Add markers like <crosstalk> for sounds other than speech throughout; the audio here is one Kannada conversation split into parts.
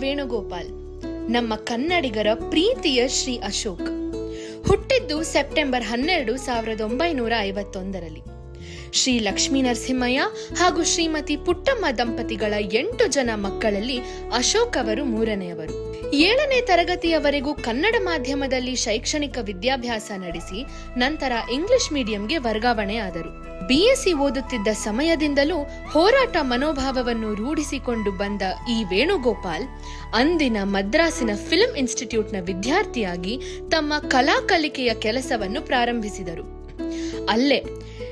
ವೇಣುಗೋಪಾಲ್ ನಮ್ಮ ಕನ್ನಡಿಗರ ಪ್ರೀತಿಯ ಶ್ರೀ ಅಶೋಕ್. ಹುಟ್ಟಿದ್ದು ಸೆಪ್ಟೆಂಬರ್ ಹನ್ನೆರಡು ಸಾವಿರದ ಒಂಬೈನೂರ ಐವತ್ತೊಂದರಲ್ಲಿ. ಶ್ರೀ ಲಕ್ಷ್ಮೀ ನರಸಿಂಹಯ್ಯ ಹಾಗೂ ಶ್ರೀಮತಿ ಪುಟ್ಟಮ್ಮ ದಂಪತಿಗಳ ಎಂಟು ಜನ ಮಕ್ಕಳಲ್ಲಿ ಅಶೋಕ್ ಅವರು ಮೂರನೆಯವರು. ಏಳನೇ ತರಗತಿಯವರೆಗೂ ಕನ್ನಡ ಮಾಧ್ಯಮದಲ್ಲಿ ಶೈಕ್ಷಣಿಕ ವಿದ್ಯಾಭ್ಯಾಸ ನಡೆಸಿ ನಂತರ ಇಂಗ್ಲಿಷ್ ಮೀಡಿಯಂಗೆ ವರ್ಗಾವಣೆಯಾದರು. ಬಿಎಸ್ಸಿ ಓದುತ್ತಿದ್ದ ಸಮಯದಿಂದಲೂ ಹೋರಾಟ ಮನೋಭಾವವನ್ನು ರೂಢಿಸಿಕೊಂಡು ಬಂದ ಈ ವೇಣುಗೋಪಾಲ್ ಅಂದಿನ ಮದ್ರಾಸಿನ ಫಿಲ್ಮ್ ಇನ್ಸ್ಟಿಟ್ಯೂಟ್ನ ವಿದ್ಯಾರ್ಥಿಯಾಗಿ ತಮ್ಮ ಕಲಾ ಕಲಿಕೆಯ ಕೆಲಸವನ್ನು ಪ್ರಾರಂಭಿಸಿದರು. ಅಲ್ಲೇ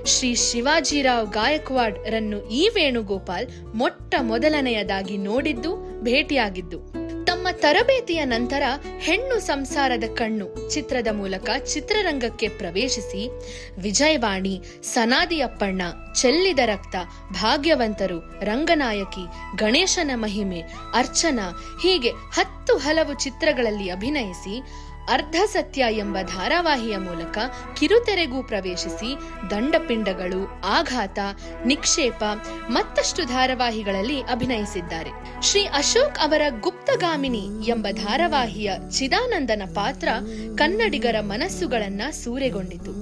ಶ್ರೀ ಶಿವಾಜಿರಾವ್ ಗಾಯಕ್ವಾಡ್ ರನ್ನು ಈ ವೇಣುಗೋಪಾಲ್ ಮೊಟ್ಟ ಮೊದಲನೆಯದಾಗಿ ನೋಡಿದ್ದು, ಭೇಟಿಯಾಗಿದ್ದು. ತಮ್ಮ ತರಬೇತಿಯ ನಂತರ ಹೆಣ್ಣು ಸಂಸಾರದ ಕಣ್ಣು ಚಿತ್ರದ ಮೂಲಕ ಚಿತ್ರರಂಗಕ್ಕೆ ಪ್ರವೇಶಿಸಿ, ವಿಜಯವಾಣಿ ಸನಾದಿ ಅಪ್ಪಣ್ಣ ಚೆಲ್ಲಿದ ರಕ್ತ, ಭಾಗ್ಯವಂತರು, ರಂಗನಾಯಕಿ, ಗಣೇಶನ ಮಹಿಮೆ, ಅರ್ಚನಾ ಹೀಗೆ ಹತ್ತು ಹಲವು ಚಿತ್ರಗಳಲ್ಲಿ ಅಭಿನಯಿಸಿ ಅರ್ಧ ಸತ್ಯ ಎಂಬ ಧಾರಾವಾಹಿಯ ಮೂಲಕ ಕಿರುತೆರೆಗೂ ಪ್ರವೇಶಿಸಿ ದಂಡಪಿಂಡಗಳು, ಆಘಾತ, ನಿಕ್ಷೇಪ ಮತ್ತಷ್ಟು ಧಾರಾವಾಹಿಗಳಲ್ಲಿ ಅಭಿನಯಿಸಿದ್ದಾರೆ. ಶ್ರೀ ಅಶೋಕ್ ಅವರ ಗುಪ್ತಗಾಮಿನಿ ಎಂಬ ಧಾರಾವಾಹಿಯ ಚಿದಾನಂದನ ಪಾತ್ರ ಕನ್ನಡಿಗರ ಮನಸ್ಸುಗಳನ್ನ ಸೂರೆಗೊಂಡಿತು.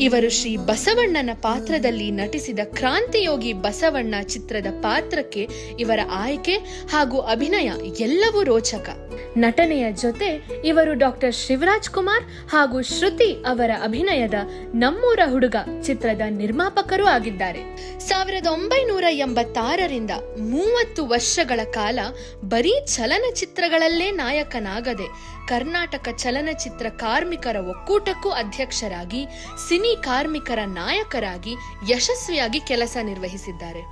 ಇವರು ಶ್ರೀ ಬಸವಣ್ಣನ ಪಾತ್ರದಲ್ಲಿ ನಟಿಸಿದ ಕ್ರಾಂತಿಯೋಗಿ ಬಸವಣ್ಣ ಚಿತ್ರದ ಪಾತ್ರಕ್ಕೆ ಇವರ ಆಯ್ಕೆ ಹಾಗೂ ಅಭಿನಯ ಎಲ್ಲವೂ ರೋಚಕ. ನಟನೆಯ ಜೊತೆ ಇವರು ಡಾಕ್ಟರ್ ಶಿವರಾಜ್ ಕುಮಾರ್ ಹಾಗೂ ಶ್ರುತಿ ಅವರ ಅಭಿನಯದ ನಮ್ಮೂರ ಹುಡುಗ ಚಿತ್ರದ ನಿರ್ಮಾಪಕರೂ ಆಗಿದ್ದಾರೆ. ಸಾವಿರದ ಒಂಬೈನೂರ ಎಂಬತ್ತಾರರಿಂದ ಮೂವತ್ತು ವರ್ಷಗಳ ಕಾಲ ಬರೀ ಚಲನಚಿತ್ರಗಳಲ್ಲೇ ನಾಯಕನಾಗದೆ ಕರ್ನಾಟಕ ಚಲನಚಿತ್ರ ಕಾರ್ಮಿಕರ ಒಕ್ಕೂಟಕ್ಕೂ ಅಧ್ಯಕ್ಷರಾಗಿ, ಸಿನಿ ಕಾರ್ಮಿಕರ ನಾಯಕರಾಗಿ ಯಶಸ್ವಿಯಾಗಿ ಕೆಲಸ ನಿರ್ವಹಿಸಿದ್ದಾರೆ.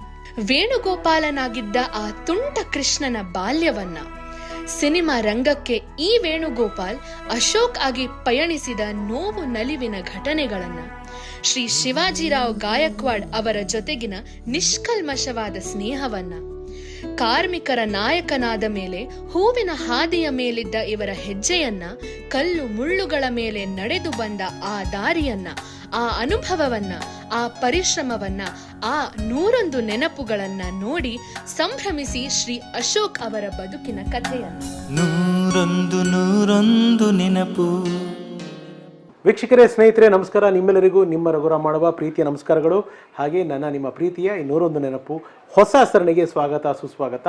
ವೇಣುಗೋಪಾಲನಾಗಿದ್ದ ಆ ತುಂಟ ಕೃಷ್ಣನ ಬಾಲ್ಯವನ್ನ ಸಿನಿಮಾ ರಂಗಕ್ಕೆ ಈ ವೇಣುಗೋಪಾಲ್, ಅಶೋಕ್ ಆಗಿ ಪಯಣಿಸಿದ ನೋವು ನಲಿವಿನ ಘಟನೆಗಳನ್ನ ಶ್ರೀ ಶಿವಾಜಿರಾವ್ ಗಾಯಕ್ವಾಡ್ ಅವರ ಜೊತೆಗಿನ ನಿಷ್ಕಲ್ಮಶವಾದ ಸ್ನೇಹವನ್ನ ಕಾರ್ಮಿಕರ ನಾಯಕನಾದ ಮೇಲೆ, ಹೂವಿನ ಹಾದಿಯ ಮೇಲಿದ್ದ ಇವರ ಹೆಜ್ಜೆಯನ್ನ, ಕಲ್ಲು ಮುಳ್ಳುಗಳ ಮೇಲೆ ನಡೆದು ಬಂದ ಆ ದಾರಿಯನ್ನ, ಆ ಅನುಭವವನ್ನ, ಆ ಪರಿಶ್ರಮವನ್ನ, ಆ ನೂರೊಂದು ನೆನಪುಗಳನ್ನ ನೋಡಿ ಸಂಭ್ರಮಿಸಿ ಶ್ರೀ ಅಶೋಕ್ ಅವರ ಬದುಕಿನ ಕಥೆಯನ್ನು. ನೂರೊಂದು ನೂರೊಂದು ನೆನಪು. ವೀಕ್ಷಕರೇ, ಸ್ನೇಹಿತರೆ, ನಮಸ್ಕಾರ. ನಿಮ್ಮೆಲ್ಲರಿಗೂ ನಿಮ್ಮ ರಘುರ ಮಾಡುವ ಪ್ರೀತಿಯ ನಮಸ್ಕಾರಗಳು. ಹಾಗೆ ನನ್ನ, ನಿಮ್ಮ ಪ್ರೀತಿಯ ಇನ್ನೂರೊಂದು ನೆನಪು. ಹೊಸ ಸರಣಿಗೆ ಸ್ವಾಗತ, ಸುಸ್ವಾಗತ.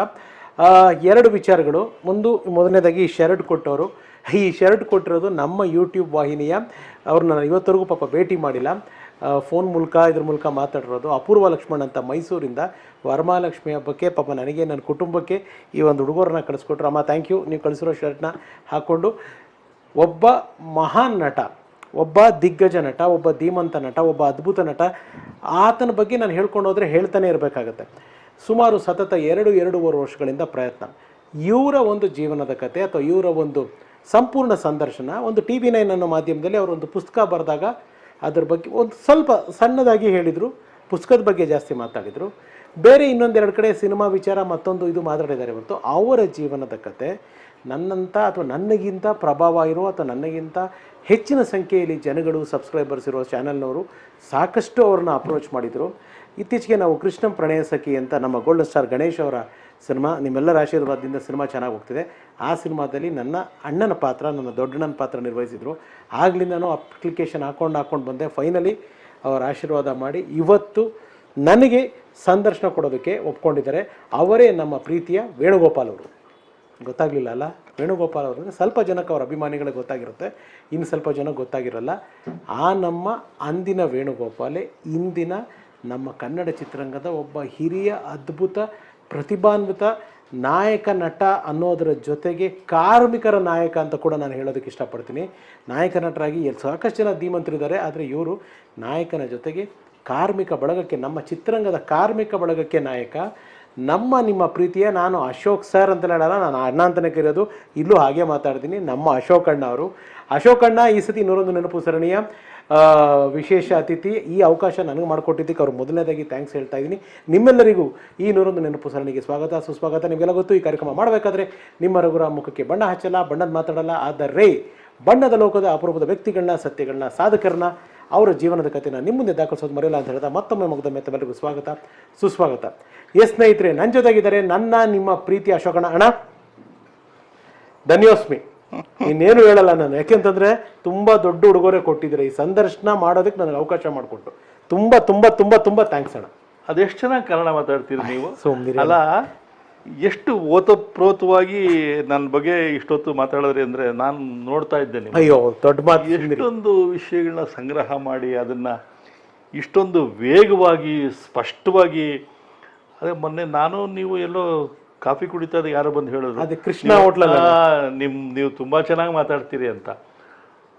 ಎರಡು ವಿಚಾರಗಳು. ಒಂದು, ಮೊದಲನೇದಾಗಿ ಶರ್ಟ್ ಕೊಟ್ಟವರು. ಈ ಶರ್ಟ್ ಕೊಟ್ಟಿರೋದು ನಮ್ಮ ಯೂಟ್ಯೂಬ್ ವಾಹಿನಿಯ. ಅವ್ರು ನಾನು ಇವತ್ತರೆಗೂ ಪಾಪ ಭೇಟಿ ಮಾಡಿಲ್ಲ. ಫೋನ್ ಮೂಲಕ, ಇದ್ರ ಮೂಲಕ ಮಾತಾಡಿರೋದು ಅಪೂರ್ವ ಲಕ್ಷ್ಮಣ್ ಅಂತ ಮೈಸೂರಿಂದ. ವರಮಹಾಲಕ್ಷ್ಮಿ ಹಬ್ಬಕ್ಕೆ ಪಾಪ ನನಗೆ, ನನ್ನ ಕುಟುಂಬಕ್ಕೆ ಈ ಒಂದು ಹುಡುಗರನ್ನ ಕಳಿಸ್ಕೊಟ್ರು. ಅಮ್ಮ ಥ್ಯಾಂಕ್ ಯು ನೀವು ಕಳಿಸಿರೋ ಶರ್ಟ್ನ ಹಾಕ್ಕೊಂಡು ಒಬ್ಬ ಮಹಾನ್ ನಟ ಒಬ್ಬ ದಿಗ್ಗಜ ನಟ, ಒಬ್ಬ ಧೀಮಂತ ನಟ, ಒಬ್ಬ ಅದ್ಭುತ ನಟ, ಆತನ ಬಗ್ಗೆ ನಾನು ಹೇಳ್ಕೊಂಡು ಹೋದರೆ ಹೇಳ್ತಾನೆ ಇರಬೇಕಾಗತ್ತೆ. ಸುಮಾರು ಸತತ ಎರಡು, ಎರಡೂವರೆ ವರ್ಷಗಳಿಂದ ಪ್ರಯತ್ನ. ಇವರ ಒಂದು ಜೀವನದ ಕತೆ ಅಥವಾ ಇವರ ಒಂದು ಸಂಪೂರ್ಣ ಸಂದರ್ಶನ, ಒಂದು ಟಿ ವಿ ನೈನ್ ಅನ್ನೋ ಮಾಧ್ಯಮದಲ್ಲಿ ಅವರೊಂದು ಪುಸ್ತಕ ಬರೆದಾಗ ಅದ್ರ ಬಗ್ಗೆ ಒಂದು ಸ್ವಲ್ಪ ಸಣ್ಣದಾಗಿ ಹೇಳಿದರು, ಪುಸ್ತಕದ ಬಗ್ಗೆ ಜಾಸ್ತಿ ಮಾತಾಡಿದರು. ಬೇರೆ ಇನ್ನೊಂದೆರಡು ಕಡೆ ಸಿನಿಮಾ ವಿಚಾರ ಮತ್ತೊಂದು ಇದು ಮಾತಾಡಿದ್ದಾರೆ ಹೊರತು ಅವರ ಜೀವನದ ಕತೆ ನನ್ನಂಥ ಅಥವಾ ನನಗಿಂತ ಪ್ರಭಾವ ಇರೋ ಅಥವಾ ನನಗಿಂತ ಹೆಚ್ಚಿನ ಸಂಖ್ಯೆಯಲ್ಲಿ ಜನಗಳು ಸಬ್ಸ್ಕ್ರೈಬರ್ಸ್ ಇರೋ ಚಾನಲ್ನವರು ಸಾಕಷ್ಟು ಅವ್ರನ್ನ ಅಪ್ರೋಚ್ ಮಾಡಿದರು. ಇತ್ತೀಚೆಗೆ ನಾವು ಕೃಷ್ಣ ಪ್ರಣಯ ಸಖಿ ಅಂತ ನಮ್ಮ ಗೋಲ್ಡನ್ ಸ್ಟಾರ್ ಗಣೇಶ್ ಅವರ ಸಿನಿಮಾ, ನಿಮ್ಮೆಲ್ಲರ ಆಶೀರ್ವಾದದಿಂದ ಸಿನಿಮಾ ಚೆನ್ನಾಗಿ ಹೋಗ್ತಿದೆ. ಆ ಸಿನಿಮಾದಲ್ಲಿ ನನ್ನ ಅಣ್ಣನ ಪಾತ್ರ, ನನ್ನ ದೊಡ್ಡಣ್ಣನ ಪಾತ್ರ ನಿರ್ವಹಿಸಿದರು. ಆಗ್ಲಿಂದನೂ ಅಪ್ಲಿಕೇಶನ್ ಹಾಕ್ಕೊಂಡು ಹಾಕ್ಕೊಂಡು ಬಂದೆ. ಫೈನಲಿ ಅವರ ಆಶೀರ್ವಾದ ಮಾಡಿ ಇವತ್ತು ನನಗೆ ಸಂದರ್ಶನ ಕೊಡೋದಕ್ಕೆ ಒಪ್ಕೊಂಡಿದ್ದಾರೆ. ಅವರೇ ನಮ್ಮ ಪ್ರೀತಿಯ ವೇಣುಗೋಪಾಲ್ ಅವರು. ಗೊತ್ತಾಗಲಿಲ್ಲ ಅಲ್ಲ. ವೇಣುಗೋಪಾಲ್ ಸ್ವಲ್ಪ ಜನಕ್ಕೆ ಅವ್ರ ಅಭಿಮಾನಿಗಳಿಗೆ ಗೊತ್ತಾಗಿರುತ್ತೆ. ಇನ್ನು ಸ್ವಲ್ಪ ಜನ ಗೊತ್ತಾಗಿರಲ್ಲ. ಆ ನಮ್ಮ ಅಂದಿನ ವೇಣುಗೋಪಾಲೇ ಇಂದಿನ ನಮ್ಮ ಕನ್ನಡ ಚಿತ್ರರಂಗದ ಒಬ್ಬ ಹಿರಿಯ ಅದ್ಭುತ, ಪ್ರತಿಭಾನ್ವಿತ ನಾಯಕ ನಟ ಅನ್ನೋದರ ಜೊತೆಗೆ ಕಾರ್ಮಿಕರ ನಾಯಕ ಅಂತ ಕೂಡ ನಾನು ಹೇಳೋದಕ್ಕೆ ಇಷ್ಟಪಡ್ತೀನಿ. ನಾಯಕ ನಟರಾಗಿ ಎಲ್ಲಿ ಸಾಕಷ್ಟು ಜನ ಧೀಮಂತರಿದ್ದಾರೆ. ಆದರೆ ಇವರು ನಾಯಕನ ಜೊತೆಗೆ ಕಾರ್ಮಿಕ ಬಳಗಕ್ಕೆ, ನಮ್ಮ ಚಿತ್ರರಂಗದ ಕಾರ್ಮಿಕ ಬಳಗಕ್ಕೆ ನಾಯಕ. ನಮ್ಮ ನಿಮ್ಮ ಪ್ರೀತಿಯ ನಾನು ಅಶೋಕ್ ಸರ್ ಅಂತ ಹೇಳಲ್ಲ, ನಾನು ಅಣ್ಣ ಅಂತಲೇ ಕರೆಯೋದು. ಇಲ್ಲೂ ಹಾಗೆ ಮಾತಾಡ್ತೀನಿ. ನಮ್ಮ ಅಶೋಕ್ ಅಣ್ಣ ಅವರು. ಅಶೋಕ್ ಅಣ್ಣ ಈ ಸತಿ ನೂರೊಂದು ನೆನಪು ಸರಣಿಯ ವಿಶೇಷ ಅತಿಥಿ. ಈ ಅವಕಾಶ ನನಗೆ ಮಾಡಿಕೊಟ್ಟಿದ್ದಕ್ಕೆ ಅವ್ರು ಮೊದಲನೇದಾಗಿ ಥ್ಯಾಂಕ್ಸ್ ಹೇಳ್ತಾ ಇದ್ದೀನಿ. ನಿಮ್ಮೆಲ್ಲರಿಗೂ ಈ ನೂರೊಂದು ನೆನಪು ಸರಣಿಗೆ ಸ್ವಾಗತ. ಸುಸ್ವಾಗತ ನಿಮಗೆಲ್ಲ ಗೊತ್ತು, ಈ ಕಾರ್ಯಕ್ರಮ ಮಾಡಬೇಕಾದ್ರೆ ನಿಮ್ಮ ರಘುರ ಮುಖಕ್ಕೆ ಬಣ್ಣ ಹಚ್ಚಲ್ಲ, ಬಣ್ಣದ ಮಾತಾಡಲ್ಲ. ಆದರೆ ಬಣ್ಣದ ಲೋಕದ ಅಪರೂಪದ ವ್ಯಕ್ತಿಗಳನ್ನ, ಸತ್ಯಗಳನ್ನ, ಸಾಧಕರನ್ನ ಅವರ ಜೀವನದ ಕಥೆನ ನಿಮ್ಮ ಮುಂದೆ ದಾಖಲಿಸೋದು ಮರೆಯಲ್ಲ ಅಂತ ಹೇಳ್ತಾ ಮತ್ತೊಮ್ಮೆ ಮುಗ್ದ ಮೆತ್ತವೆಲ್ಲರಿಗೂ ಸ್ವಾಗತ. ಸುಸ್ವಾಗತ. ಎಸ್ ಸ್ನೇಹಿತರೆ ನನ್ನ ಜೊತೆಗಿದ್ದಾರೆ ನನ್ನ ನಿಮ್ಮ ಪ್ರೀತಿ ಅಶೋಕಣ ಅಣ್ಣ ಧನ್ಯೋಸ್ಮಿ. ಇನ್ನೇನು ಹೇಳಲ್ಲ ನಾನು. ಯಾಕೆಂತಂದ್ರೆ ತುಂಬಾ ದೊಡ್ಡ ಉಡುಗೊರೆ ಕೊಟ್ಟಿದ್ರೆ ಈ ಸಂದರ್ಶನ ಮಾಡೋದಕ್ಕೆ ನನಗೆ ಅವಕಾಶ ಮಾಡಿಕೊಟ್ಟು ತುಂಬಾ ತುಂಬಾ ತುಂಬಾ ತುಂಬಾ ಥ್ಯಾಂಕ್ಸ್ ಅಣ್ಣ. ಅದೆಷ್ಟು ಚೆನ್ನಾಗಿ ಕನ್ನಡ ಮಾತಾಡ್ತೀರಿ ನೀವು? ಅಲ್ಲ ಎಷ್ಟು ಓತಪ್ರೋತವಾಗಿ ನನ್ನ ಬಗ್ಗೆ ಇಷ್ಟೊತ್ತು ಮಾತಾಡಿದ್ರಿ ಅಂದ್ರೆ ನಾನು ನೋಡ್ತಾ ಇದ್ದೇನೆ ಅಯ್ಯೋ ದೊಡ್ಡ ಮಾತು ಎಷ್ಟೊಂದು ವಿಷಯಗಳನ್ನ ಸಂಗ್ರಹ ಮಾಡಿ ಅದನ್ನ ಇಷ್ಟೊಂದು ವೇಗವಾಗಿ ಸ್ಪಷ್ಟವಾಗಿ ಅದೇ ಮೊನ್ನೆ ನಾನು ನೀವು ಎಲ್ಲೋ ಕಾಫಿ ಕುಡಿತಾ ಯಾರೋ ಬಂದು ಹೇಳಿದ್ರು. ಅದೇ ಕೃಷ್ಣ ಹೋಟ್ಲ ನಿಮ್ಮ ನಿಮ್ ನೀವು ತುಂಬಾ ಚೆನ್ನಾಗಿ ಮಾತಾಡ್ತೀರಿ ಅಂತ.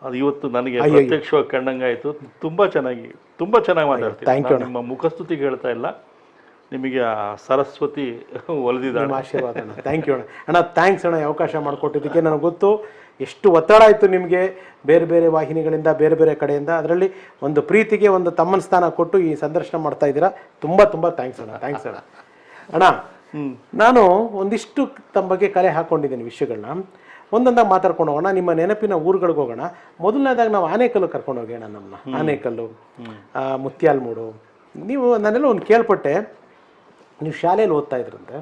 ಅದು ಇವತ್ತು ನನಗೆ ಪ್ರತ್ಯಕ್ಷವಾಗಿ ಕಂಡಂಗಾಯ್ತು. ತುಂಬಾ ಚೆನ್ನಾಗಿ ತುಂಬಾ ಚೆನ್ನಾಗಿ ಮಾತಾಡ್ತೀರಿ. ನಾನು ನಿಮ್ಮ ಮುಖಸ್ತುತಿಗೆ ಹೇಳ್ತಾ ಇಲ್ಲ. ನಿಮಗೆ ಆ ಸರಸ್ವತಿ ಒಲಿದಿದ್ದಾಳೆ. ನಿಮ್ಮ ಆಶೀರ್ವಾದ ಅಣ್ಣ. ಥ್ಯಾಂಕ್ ಯು ಅಣ್ಣ. ಅಣ್ಣ ಥ್ಯಾಂಕ್ಸ್ ಅಣ್ಣ. ಅವಕಾಶ ಮಾಡಿಕೊಟ್ಟಿದ್ದಕ್ಕೆ ನನಗೆ ಗೊತ್ತು. ಎಷ್ಟು ಒತ್ತಡ ಆಯಿತು ನಿಮಗೆ ಬೇರೆ ಬೇರೆ ವಾಹಿನಿಗಳಿಂದ ಬೇರೆ ಬೇರೆ ಕಡೆಯಿಂದ. ಅದರಲ್ಲಿ ಒಂದು ಪ್ರೀತಿಗೆ ಒಂದು ತಮ್ಮನ ಸ್ಥಾನ ಕೊಟ್ಟು ಈ ಸಂದರ್ಶನ ಮಾಡ್ತಾ ಇದ್ದೀರಾ. ತುಂಬ ತುಂಬ ಥ್ಯಾಂಕ್ಸ್ ಅಣ್ಣ. ಥ್ಯಾಂಕ್ಸ್ ಅಣ್ಣ. ಅಣ್ಣ ನಾನು ಒಂದಿಷ್ಟು ತಮ್ಮ ಬಗ್ಗೆ ಕಲೆ ಹಾಕ್ಕೊಂಡಿದ್ದೀನಿ ವಿಷಯಗಳನ್ನ. ಒಂದೊಂದಾಗ ಮಾತಾಡ್ಕೊಂಡು ಹೋಗೋಣ. ನಿಮ್ಮ ನೆನಪಿನ ಊರುಗಳಿಗೆ ಹೋಗೋಣ. ಮೊದಲನೇದಾಗ ನಾವು ಆನೇಕಲ್ಲು ಕರ್ಕೊಂಡು ಹೋಗೋಣ ನಮ್ಮನ್ನ. ಆನೇಕಲ್ಲು ಮುತ್ಯಾಲ್ಮೂಡು. ನೀವು ನಾನೆಲ್ಲ ಒಂದು ಕೇಳ್ಪಟ್ಟೆ. ನೀವು ಶಾಲೆಯಲ್ಲಿ ಓದ್ತಾ ಇದ್ರಂತೆ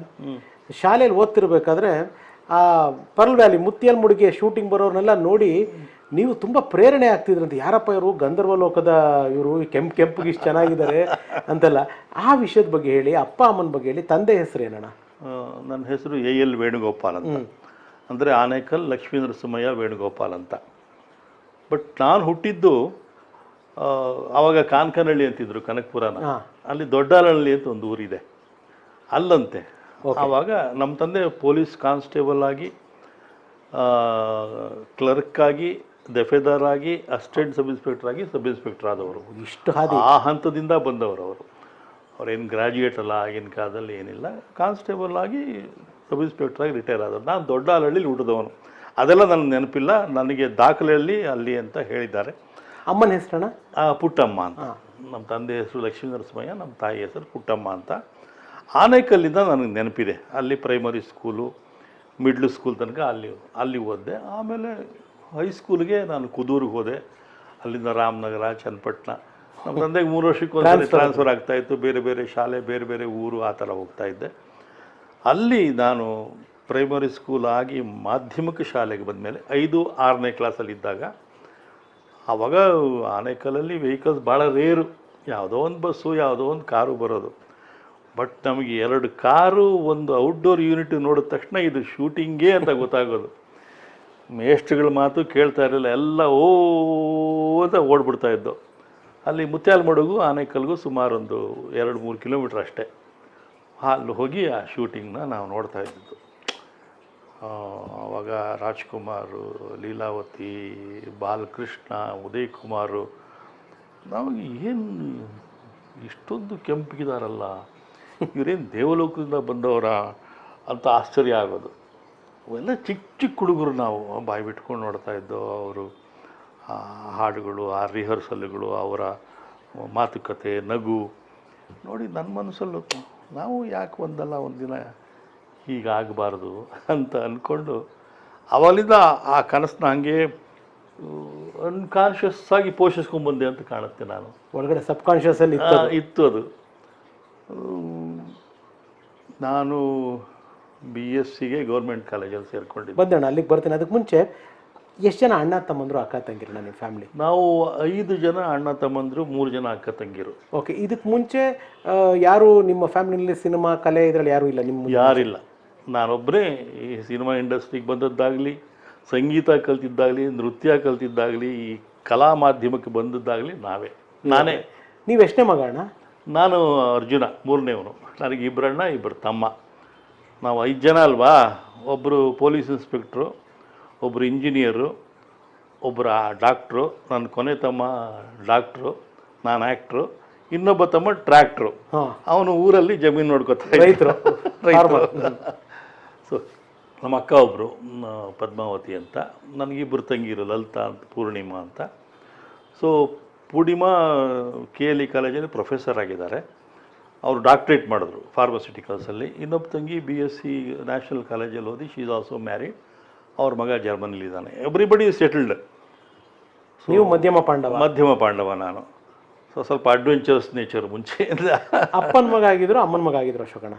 ಶಾಲೆಯಲ್ಲಿ ಓದ್ತಿರ್ಬೇಕಾದ್ರೆ ಆ ಪರ್ಲ್ ವ್ಯಾಲಿ ಮುತ್ತಿಯಲ್ ಮುಡುಗೆ ಶೂಟಿಂಗ್ ಬರೋರ್ನೆಲ್ಲ ನೋಡಿ ನೀವು ತುಂಬ ಪ್ರೇರಣೆ ಆಗ್ತಿದ್ರಂತೆ. ಯಾರಪ್ಪ ಇವರು? ಗಂಧರ್ವ ಲೋಕದ ಇವರು ಕೆಂಪು ಕೆಂಪಿಗೆ ಇಷ್ಟು ಚೆನ್ನಾಗಿದ್ದಾರೆ ಅಂತೆಲ್ಲ. ಆ ವಿಷಯದ ಬಗ್ಗೆ ಹೇಳಿ ಅಪ್ಪ ಅಮ್ಮನ ಬಗ್ಗೆ ಹೇಳಿ ತಂದೆ ಹೆಸರು ಏನಣ್ಣ? ನನ್ನ ಹೆಸರು ಎ ಎಲ್ ವೇಣುಗೋಪಾಲ್ ಅಂತ. ಅಂದರೆ ಆನೇಕಲ್ ಲಕ್ಷ್ಮೀ ನರಸಿಂಹಯ್ಯ ವೇಣುಗೋಪಾಲ್ ಅಂತ. ಬಟ್ ನಾನು ಹುಟ್ಟಿದ್ದು ಆ, ಆವಾಗ ಕಾನ್ಕನಹಳ್ಳಿ ಅಂತಿದ್ರು ಕನಕಪುರನ. ಅಲ್ಲಿ ದೊಡ್ಡಾಲಹಳ್ಳಿ ಅಂತ ಒಂದು ಊರಿದೆ. ಅಲ್ಲಂತೆ. ಆವಾಗ ನಮ್ಮ ತಂದೆ ಪೊಲೀಸ್ ಕಾನ್ಸ್ಟೇಬಲ್ ಆಗಿ ಕ್ಲರ್ಕ್ ಆಗಿ ದಫೇದಾರ್ ಆಗಿ ಅಸಿಸ್ಟೆಂಟ್ ಸಬ್ ಇನ್ಸ್ಪೆಕ್ಟರ್ ಆಗಿ ಸಬ್ ಇನ್ಸ್ಪೆಕ್ಟರ್ ಆದವರು. ಇಷ್ಟು ಆ ಹಂತದಿಂದ ಬಂದವರು ಅವರು. ಅವ್ರೇನು ಗ್ರ್ಯಾಜುಯೇಟ್ ಅಲ್ಲ ಆಗಿನ ಕಾಲದಲ್ಲಿ ಏನಿಲ್ಲ. ಕಾನ್ಸ್ಟೇಬಲ್ ಆಗಿ ಸಬ್ ಇನ್ಸ್ಪೆಕ್ಟರ್ ಆಗಿ ರಿಟೈರ್ ಆದರು ನಾನು ದೊಡ್ಡ ಹಳ್ಳಿಲಿ ಹುಟ್ಟಿದವನು. ಅದೆಲ್ಲ ನನಗೆ ನೆನಪಿಲ್ಲ. ನನಗೆ ದಾಖಲೆಯಲ್ಲಿ ಅಲ್ಲಿ ಅಂತ ಹೇಳಿದ್ದಾರೆ. ಅಮ್ಮನ ಹೆಸರಣ್ಣ? ಆ, ಪುಟ್ಟಮ್ಮ ಅಂತ. ನಮ್ಮ ತಂದೆ ಹೆಸರು ಲಕ್ಷ್ಮೀ ನರಸಿಂಹಯ್ಯ ನಮ್ಮ ತಾಯಿ ಹೆಸರು ಪುಟ್ಟಮ್ಮ ಅಂತ. ಆನೇಕಲ್ಲಿಂದ ನನಗೆ ನೆನಪಿದೆ. ಅಲ್ಲಿ ಪ್ರೈಮರಿ ಸ್ಕೂಲು ಮಿಡ್ಲ್ ಸ್ಕೂಲ್ ತನಕ ಅಲ್ಲಿ ಅಲ್ಲಿ ಓದಿದೆ. ಆಮೇಲೆ ಹೈಸ್ಕೂಲ್ಗೆ ನಾನು ಕುದೂರಿಗೆ ಹೋದೆ. ಅಲ್ಲಿಂದ ರಾಮನಗರ ಚನ್ನಪಟ್ಟಣ. ನಮ್ಮ ತಂದೆಗೆ ಮೂರು ವರ್ಷಕ್ಕೆ ಒಂದು ಟ್ರಾನ್ಸ್ಫರ್ ಆಗ್ತಾ ಇತ್ತು. ಬೇರೆ ಬೇರೆ ಶಾಲೆ ಬೇರೆ ಬೇರೆ ಊರು ಆ ಥರ ಹೋಗ್ತಾ ಇದ್ದೆ. ಅಲ್ಲಿ ನಾನು ಪ್ರೈಮರಿ ಸ್ಕೂಲ್ ಆಗಿ ಮಾಧ್ಯಮಿಕ ಶಾಲೆಗೆ ಬಂದಮೇಲೆ ಐದು ಆರನೇ ಕ್ಲಾಸಲ್ಲಿ ಇದ್ದಾಗ ಆವಾಗ ಆನೇಕಲಲ್ಲಿ ವೆಹಿಕಲ್ಸ್ ಭಾಳ ರೇರು ಯಾವುದೋ ಒಂದು ಬಸ್ಸು ಯಾವುದೋ ಒಂದು ಕಾರು ಬರೋದು. ಬಟ್ ನಮಗೆ ಎರಡು ಕಾರು, ಒಂದು ಔಟ್ಡೋರ್ ಯೂನಿಟ್ ನೋಡಿದ ತಕ್ಷಣ ಇದು ಶೂಟಿಂಗೇ ಅಂತ ಗೊತ್ತಾಗೋದು. ಮೇಷ್ಟ್ರುಗಳ ಮಾತು ಕೇಳ್ತಾ ಇರಲಿಲ್ಲ, ಎಲ್ಲ ಓ, ಅಂತ ಓಡ್ಬಿಡ್ತಾ ಇದ್ದು ಅಲ್ಲಿ ಮುತ್ಯಾಲಮಡುಗು, ಆನೇಕಲ್ಗೂ ಸುಮಾರು ಒಂದು ಎರಡು ಮೂರು ಕಿಲೋಮೀಟ್ರ್ ಅಷ್ಟೇ. ಅಲ್ಲಿ ಹೋಗಿ ಆ ಶೂಟಿಂಗ್ನ ನಾವು ನೋಡ್ತಾ ಇದ್ದಿದ್ದು. ಆವಾಗ ರಾಜ್ಕುಮಾರು, ಲೀಲಾವತಿ, ಬಾಲಕೃಷ್ಣ ಉದಯ್ ಕುಮಾರು ನಮಗೆ ಏನು, ಇಷ್ಟೊಂದು ಕೆಂಪಿಗಿದಾರಲ್ಲ. ಇವರೇನು ದೇವಲೋಕದಿಂದ ಬಂದವರ ಅಂತ ಆಶ್ಚರ್ಯ ಆಗೋದು. ಅವೆಲ್ಲ ಚಿಕ್ಕ ಚಿಕ್ಕ ಹುಡುಗರು ನಾವು ಬಾಯಿ ಬಿಟ್ಕೊಂಡು ನೋಡ್ತಾ ಇದ್ದೋ ಅವರು ಹಾಡುಗಳು ಆ ರಿಹರ್ಸಲ್ಗಳು ಅವರ ಮಾತುಕತೆ ನಗು ನೋಡಿ ನನ್ನ ಮನಸ್ಸಲ್ಲೂ ನಾವು ಯಾಕೆ ಒಂದಲ್ಲ ಒಂದಿನ ಹೀಗಾಗಬಾರ್ದು ಅಂತ ಅಂದ್ಕೊಂಡು ಅವಲಿಂದ ಆ ಕನಸನ್ನ ಹಾಗೆ ಅನ್ಕಾನ್ಷಿಯಸ್ ಆಗಿ ಪೋಷಿಸ್ಕೊಂಡ್ಬಂದೆ ಅಂತ ಕಾಣುತ್ತೆ ನಾನು. ಒಳಗಡೆ ಸಬ್ ಕಾನ್ಷಿಯಸ್ ಅಲ್ಲಿ ಇತ್ತು ಅದು. ನಾನು ಬಿ ಎಸ್ ಸಿಗೆ ಗೌರ್ಮೆಂಟ್ ಕಾಲೇಜಲ್ಲಿ ಸೇರ್ಕೊಂಡಿದ್ದೆ. ಬಂದಣ್ಣ ಅಲ್ಲಿಗೆ ಬರ್ತೀನಿ. ಅದಕ್ಕೆ ಮುಂಚೆ ಎಷ್ಟು ಜನ ಅಣ್ಣ ತಮ್ಮಂದರು ಅಕ್ಕ ತಂಗಿರು ನಿಮ್ಮ ಫ್ಯಾಮಿಲಿ ನಾವು ಐದು ಜನ ಅಣ್ಣ ತಮ್ಮಂದರು ಮೂರು ಜನ ಅಕ್ಕ ತಂಗಿರು. ಓಕೆ ಇದಕ್ಕೆ ಮುಂಚೆ ಆ, ಯಾರು ನಿಮ್ಮ ಫ್ಯಾಮಿಲಿಯಲ್ಲಿ ಸಿನಿಮಾ ಕಲೆ ಇದರಲ್ಲಿ ಯಾರೂ ಇಲ್ಲ ನಿಮ್ಮ ಯಾರಿಲ್ಲ. ನಾನೊಬ್ಬರೇ ಈ ಸಿನಿಮಾ ಇಂಡಸ್ಟ್ರಿಗೆ ಬಂದದ್ದಾಗಲಿ ಸಂಗೀತ ಕಲ್ತಿದ್ದಾಗಲಿ ನೃತ್ಯ ಕಲ್ತಿದ್ದಾಗಲಿ ಈ ಕಲಾ ಮಾಧ್ಯಮಕ್ಕೆ ಬಂದದ್ದಾಗಲಿ ನಾವೇ. ನಾನೇ. ನೀವು ಎಷ್ಟನೇ ಮಗ ಅಣ್ಣ? ನಾನು ಅರ್ಜುನ ಮೂರನೇವನು ನನಗೆ ಇಬ್ಬರಣ್ಣ ಇಬ್ಬರು ತಮ್ಮ. ನಾವು ಐದು ಜನ ಅಲ್ವಾ? ಒಬ್ಬರು ಪೊಲೀಸ್ ಇನ್ಸ್ಪೆಕ್ಟ್ರು ಒಬ್ಬರು ಇಂಜಿನಿಯರು ಒಬ್ಬರು ಡಾಕ್ಟ್ರು ನನ್ನ ಕೊನೆ ತಮ್ಮ ಡಾಕ್ಟ್ರು ನಾನು ಆ್ಯಕ್ಟ್ರು ಇನ್ನೊಬ್ಬ ತಮ್ಮ ಟ್ರ್ಯಾಕ್ಟ್ರು. ಅವನು ಊರಲ್ಲಿ ಜಮೀನು ನೋಡ್ಕೋತಾರೆ ರೈತರು. <laughs> ರೈತರು. ಸೊ ನಮ್ಮ ಅಕ್ಕ ಒಬ್ಬರು ಪದ್ಮಾವತಿ ಅಂತ. ನನಗಿಬ್ಬರು ತಂಗಿರು ಲಲಿತಾ ಅಂತ ಪೂರ್ಣಿಮಾ ಅಂತ. So Poornima K L E ಕಾಲೇಜಲ್ಲಿ ಪ್ರೊಫೆಸರ್ ಆಗಿದ್ದಾರೆ. ಅವರು ಡಾಕ್ಟ್ರೇಟ್ ಮಾಡಿದ್ರು ಫಾರ್ಮಸ್ಯೂಟಿಕಲ್ಸಲ್ಲಿ. ಇನ್ನೊಬ್ಬ ತಂಗಿ ಬಿ ಎಸ್ ಸಿ ನ್ಯಾಷನಲ್ ಕಾಲೇಜಲ್ಲಿ ಓದಿ ಶೀಸ್ ಈಸ್ ಆಲ್ಸೋ ಮ್ಯಾರಿಡ್ ಅವ್ರ ಮಗ ಜರ್ಮನಿಲಿದ್ದಾನೆ ಎವ್ರಿಬಡಿ ಸೆಟಲ್ಡ್ ನೀವು ಮಧ್ಯಮ ಪಾಂಡವ. ಮಧ್ಯಮ ಪಾಂಡವ ನಾನು. ಸೊ ಸ್ವಲ್ಪ ಅಡ್ವೆಂಚರ್ಸ್ ನೇಚರ್ ಮುಂಚೆಯಿಂದ ಅಪ್ಪನ ಮಗ ಆಗಿದ್ರು ಅಮ್ಮನ ಮಗ ಆಗಿದ್ರು ಅಶೋಕಣ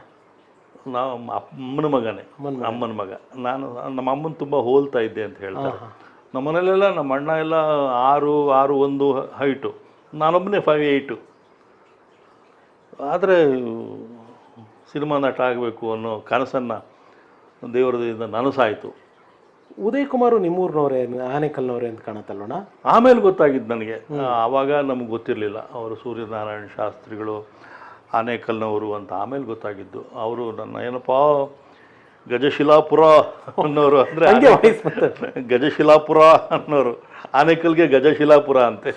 ನಾವು ಅಮ್ಮನ ಮಗನೇ. ಅಮ್ಮನ ಮಗ. ನಾನು ನಮ್ಮ ಅಮ್ಮನ ತುಂಬ ಹೋಲ್ತಾ ಇದ್ದೆ ಅಂತ ಹೇಳ್ತಾರೆ. ನಮ್ಮ ಮನೇಲೆಲ್ಲ ನಮ್ಮ ಅಣ್ಣ ಎಲ್ಲ ಆರು ಆರು ಒಂದು ಹೈಟು ನಾನೊಬ್ಬನೇ ಫೈವ್ ಏಯ್ಟು ಆದರೆ ಸಿನಿಮಾ ನಟ ಆಗಬೇಕು ಅನ್ನೋ ಕನಸನ್ನು ದೇವರದಿಂದ ನನಸಾಯಿತು. ಉದಯ್ ಕುಮಾರ್ ನಿಮ್ಮೂರಿನವರೇ ಆನೆಕಲ್ನವರೇ ಅಂತ ಕಾಣತ್ತಲ್ಲೋಣ ಆಮೇಲೆ ಗೊತ್ತಾಗಿದ್ದು ನನಗೆ. ಆವಾಗ ನಮ್ಗೆ ಗೊತ್ತಿರಲಿಲ್ಲ. ಅವರು ಸೂರ್ಯನಾರಾಯಣ ಶಾಸ್ತ್ರಿಗಳು ಆನೇಕಲ್ನವರು ಅಂತ ಆಮೇಲೆ ಗೊತ್ತಾಗಿದ್ದು. ಅವರು ನನ್ನ ಏನಪ್ಪ ಗಜಶಿಲಾಪುರ ಅನ್ನೋರು ಅಂದರೆ. ಗಜಶಿಲಾಪುರ ಅನ್ನೋರು. ಆನೆಕಲ್ಗೆ ಗಜಶಿಲಾಪುರ ಅಂತೆ.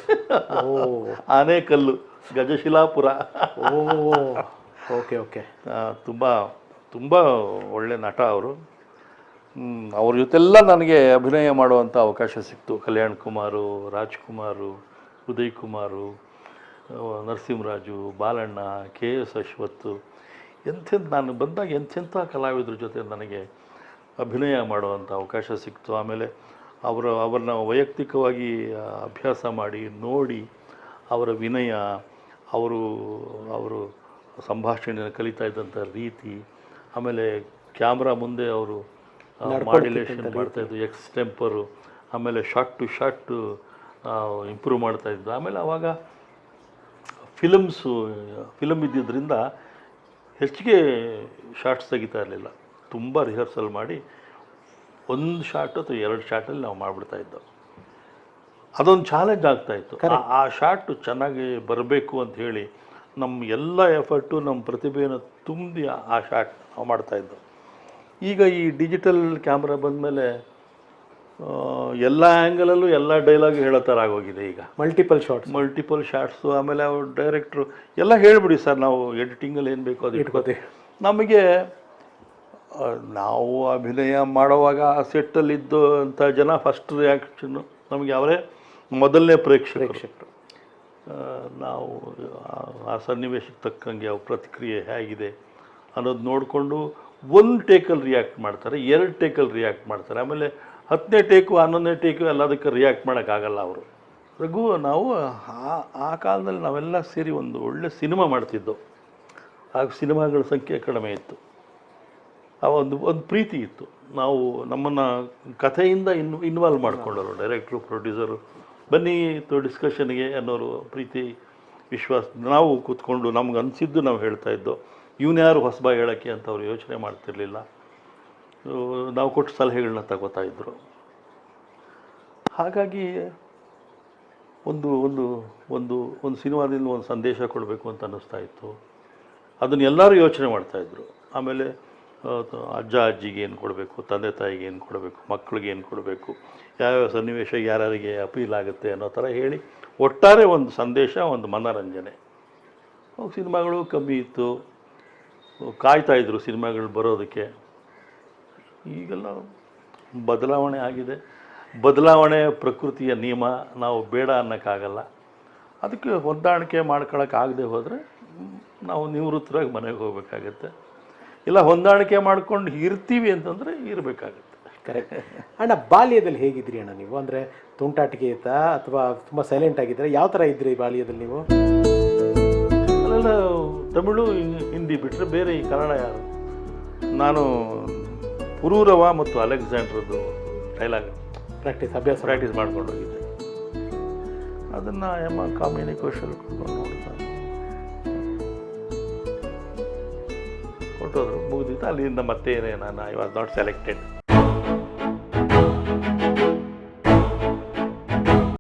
ಆನೆಕಲ್ಲು ಗಜಶಿಲಾಪುರ. Oh okay okay. ತುಂಬ ತುಂಬ ಒಳ್ಳೆ ನಟ ಅವರು. ಅವ್ರ ಜೊತೆಲ್ಲ ನನಗೆ ಅಭಿನಯ ಮಾಡುವಂಥ ಅವಕಾಶ ಸಿಕ್ತು. ಕಲ್ಯಾಣ್ ಕುಮಾರು ರಾಜ್ಕುಮಾರು ಉದಯ್ ಕುಮಾರು ನರಸಿಂಹರಾಜು ಬಾಲಣ್ಣ ಕೆ ಎಸ್ ಅಶ್ವತ್ತು ಎಂಥೆಂಥ ನಾನು ಬಂದಾಗ ಎಂಥೆಂಥ ಕಲಾವಿದ್ರ ಜೊತೆ ನನಗೆ ಅಭಿನಯ ಮಾಡುವಂಥ ಅವಕಾಶ ಸಿಕ್ತು. ಆಮೇಲೆ ಅವರ ಅವ್ರನ್ನ ವೈಯಕ್ತಿಕವಾಗಿ ಅಭ್ಯಾಸ ಮಾಡಿ ನೋಡಿ ಅವರ ವಿನಯ ಅವರು ಅವರು ಸಂಭಾಷಣೆಯನ್ನು ಕಲಿತಾ ಇದ್ದಂಥ ರೀತಿ ಆಮೇಲೆ ಕ್ಯಾಮ್ರಾ ಮುಂದೆ ಅವರು ಮಾಡ್ಯುಲೇಷನ್ ಮಾಡ್ತಾಯಿದ್ದು ಎಕ್ಸ್ ಟೆಂಪರು ಆಮೇಲೆ ಶಾರ್ಟ್ ಟು ಶಾರ್ಟ್ ಇಂಪ್ರೂವ್ ಮಾಡ್ತಾಯಿದ್ದು ಆಮೇಲೆ ಆವಾಗ ಫಿಲಮ್ಸು ಫಿಲಮ್ ಇದ್ದಿದ್ದರಿಂದ ಹೆಚ್ಚಿಗೆ ಶಾರ್ಟ್ಸ್ ತೆಗಿತಾ ಇರಲಿಲ್ಲ. ತುಂಬ ರಿಹರ್ಸಲ್ ಮಾಡಿ ಒಂದು ಶಾರ್ಟ್ ಅಥವಾ ಎರಡು ಶಾರ್ಟಲ್ಲಿ ನಾವು ಮಾಡಿಬಿಡ್ತಾ ಇದ್ದೋ. ಅದೊಂದು ಚಾಲೆಂಜ್ ಆಗ್ತಾಯಿತ್ತು ಆ ಶಾರ್ಟ್ ಚೆನ್ನಾಗಿ ಬರಬೇಕು ಅಂತ ಹೇಳಿ ನಮ್ಮ ಎಲ್ಲ ಎಫರ್ಟು ನಮ್ಮ ಪ್ರತಿಭೆಯನ್ನು ತುಂಬಿ ಆ- ಶಾರ್ಟ್ ನಾವು ಮಾಡ್ತಾಯಿದ್ದೋ ಈಗ ಈ ಡಿಜಿಟಲ್ ಕ್ಯಾಮ್ರಾ ಬಂದಮೇಲೆ ಎಲ್ಲ ಆ್ಯಂಗಲಲ್ಲೂ ಎಲ್ಲ ಡೈಲಾಗ್ ಹೇಳೋ ಥರ ಆಗೋಗಿದೆ ಈಗ. ಮಲ್ಟಿಪಲ್ ಶಾರ್ಟ್ಸ್ ಮಲ್ಟಿಪಲ್ ಶಾರ್ಟ್ಸು ಆಮೇಲೆ ಅವ್ರು ಡೈರೆಕ್ಟ್ರು ಎಲ್ಲ ಹೇಳಿಬಿಡಿ ಸರ್ ನಾವು ಎಡಿಟಿಂಗಲ್ಲಿ ಏನು ಬೇಕೋ ಅದು ಇಟ್ಕೋತೀವಿ. ನಮಗೆ ನಾವು ಅಭಿನಯ ಮಾಡುವಾಗ ಆ ಸೆಟ್ಟಲ್ಲಿದ್ದು ಅಂಥ ಜನ ಫಸ್ಟ್ ರಿಯಾಕ್ಷನ್ನು ನಮಗೆ ಅವರೇ ಮೊದಲನೇ ಪ್ರೇಕ್ಷಕರು. ಪ್ರೇಕ್ಷಕರು. ನಾವು ಆ- ಆ ಸನ್ನಿವೇಶಕ್ಕೆ ತಕ್ಕಂಗೆ ಅವ್ರ ಪ್ರತಿಕ್ರಿಯೆ ಹೇಗಿದೆ ಅನ್ನೋದು ನೋಡಿಕೊಂಡು ಒಂದು ಟೇಕಲ್ಲಿ ರಿಯಾಕ್ಟ್ ಮಾಡ್ತಾರೆ ಎರಡು ಟೇಕಲ್ಲಿ ರಿಯಾಕ್ಟ್ ಮಾಡ್ತಾರೆ. ಆಮೇಲೆ ಹತ್ತನೇ ಟೇಕು, ಹನ್ನೊಂದನೇ ಟೇಕು ಎಲ್ಲದಕ್ಕೆ ರಿಯಾಕ್ಟ್ ಮಾಡೋಕ್ಕಾಗಲ್ಲ ಅವರು. ರಘು, ನಾವು ಆ ಆ ಕಾಲದಲ್ಲಿ ನಾವೆಲ್ಲ ಸೇರಿ ಒಂದು ಒಳ್ಳೆ ಸಿನಿಮಾ ಮಾಡ್ತಿದ್ದೋ. ಆಗ ಸಿನಿಮಾಗಳ ಸಂಖ್ಯೆ ಕಡಿಮೆ ಇತ್ತು. ಆ ಒಂದು ಒಂದು ಪ್ರೀತಿ ಇತ್ತು. ನಾವು ನಮ್ಮನ್ನು ಕಥೆಯಿಂದ ಇನ್ ಇನ್ವಾಲ್ವ್ ಮಾಡಿಕೊಂಡರು ಡೈರೆಕ್ಟ್ರು ಪ್ರೊಡ್ಯೂಸರು ಬನ್ನಿ ಡಿಸ್ಕಷನ್ಗೆ ಅನ್ನೋರು ಪ್ರೀತಿ, ವಿಶ್ವಾಸ, ನಾವು ಕೂತ್ಕೊಂಡು ನಮ್ಗೆ ಅನಿಸಿದ್ದು ನಾವು ಹೇಳ್ತಾ ಇದ್ದೋ. ಇವನು ಯಾರು ಹೊಸಬ ಹೇಳೋಕ್ಕೆ ಅಂತ ಅವ್ರು ಯೋಚನೆ ಮಾಡ್ತಿರ್ಲಿಲ್ಲ. ನಾವು ಕೊಟ್ಟು ಸಲಹೆಗಳನ್ನ ತಗೋತಾ ಇದ್ದರು ಹಾಗಾಗಿ ಒಂದು ಒಂದು ಒಂದು ಒಂದು ಸಿನಿಮಾದಿಂದ ಒಂದು ಸಂದೇಶ ಕೊಡಬೇಕು ಅಂತ ಅನ್ನಿಸ್ತಾ ಇತ್ತು. ಅದನ್ನು ಎಲ್ಲರೂ ಯೋಚನೆ ಮಾಡ್ತಾಯಿದ್ರು ಆಮೇಲೆ ಅಜ್ಜ, ಅಜ್ಜಿಗೆ ಏನು ಕೊಡಬೇಕು, ತಂದೆ, ತಾಯಿಗೆ ಏನು ಕೊಡಬೇಕು ಮಕ್ಕಳಿಗೆ ಏನು ಕೊಡಬೇಕು ಯಾವ ಯಾವ ಸನ್ನಿವೇಶ, ಯಾರ್ಯಾರಿಗೆ ಅಪೀಲ್ ಆಗುತ್ತೆ ಅನ್ನೋ ಥರ ಹೇಳಿ ಒಟ್ಟಾರೆ ಒಂದು ಸಂದೇಶ, ಒಂದು ಮನೋರಂಜನೆ. ಸಿನಿಮಾಗಳು ಕಮ್ಮಿ ಇತ್ತು. ಕಾಯ್ತಾ ಇದ್ರು ಸಿನಿಮಾಗಳು ಬರೋದಕ್ಕೆ. ಈಗೆಲ್ಲ ಬದಲಾವಣೆ ಆಗಿದೆ. ಬದಲಾವಣೆ ಪ್ರಕೃತಿಯ ನಿಯಮ ನಾವು ಬೇಡ ಅನ್ನೋಕ್ಕಾಗಲ್ಲ. ಅದಕ್ಕೆ ಹೊಂದಾಣಿಕೆ ಮಾಡ್ಕೊಳಕ್ಕಾಗದೆ ಹೋದರೆ ನಾವು ನಿವೃತ್ತರಾಗಿ ಮನೆಗೆ ಹೋಗಬೇಕಾಗತ್ತೆ. ಇಲ್ಲ ಹೊಂದಾಣಿಕೆ ಮಾಡ್ಕೊಂಡು ಇರ್ತೀವಿ ಅಂತಂದರೆ ಇರಬೇಕಾಗತ್ತೆ. ಕರೆಕ್ಟ್ ಅಣ್ಣ ಬಾಲ್ಯದಲ್ಲಿ ಹೇಗಿದ್ರಿ ಅಣ್ಣ ನೀವು? ಅಂದರೆ ತುಂಟಾಟಿಕೆ ಇತ್ತಾ ಅಥವಾ ತುಂಬ ಸೈಲೆಂಟ್ ಆಗಿದ್ದರೆ ಯಾವ ಥರ ಇದ್ರಿ ಬಾಲ್ಯದಲ್ಲಿ ನೀವು? ಅಲ್ಲೆಲ್ಲ ತಮಿಳು ಹಿಂದಿ ಬಿಟ್ಟರೆ ಬೇರೆ ಈ ಕನ್ನಡ ಯಾರು? ನಾನು ಪುರೂರವ ಮತ್ತು ಅಲೆಕ್ಸಾಂಡ್ರದ್ದು ಡೈಲಾಗ್ ಪ್ರಾಕ್ಟೀಸ್ ಅಭ್ಯಾಸ ಪ್ರಾಕ್ಟೀಸ್ ಮಾಡ್ಕೊಂಡು ಹೋಗಿದ್ದೆ. ಅದನ್ನು ಎಮ್ಮ ಕಾಮಿನಿ ಕೌಶಲ್ ನೋಡ್ತಾ ಕೊಟ್ಟೋದ್ರು ಮುಗಿದಿತ್ತು. ಅಲ್ಲಿಂದ ಮತ್ತೆ ನಾನು ಐ ವಾಸ್ ನಾಟ್ ಸೆಲೆಕ್ಟೆಡ್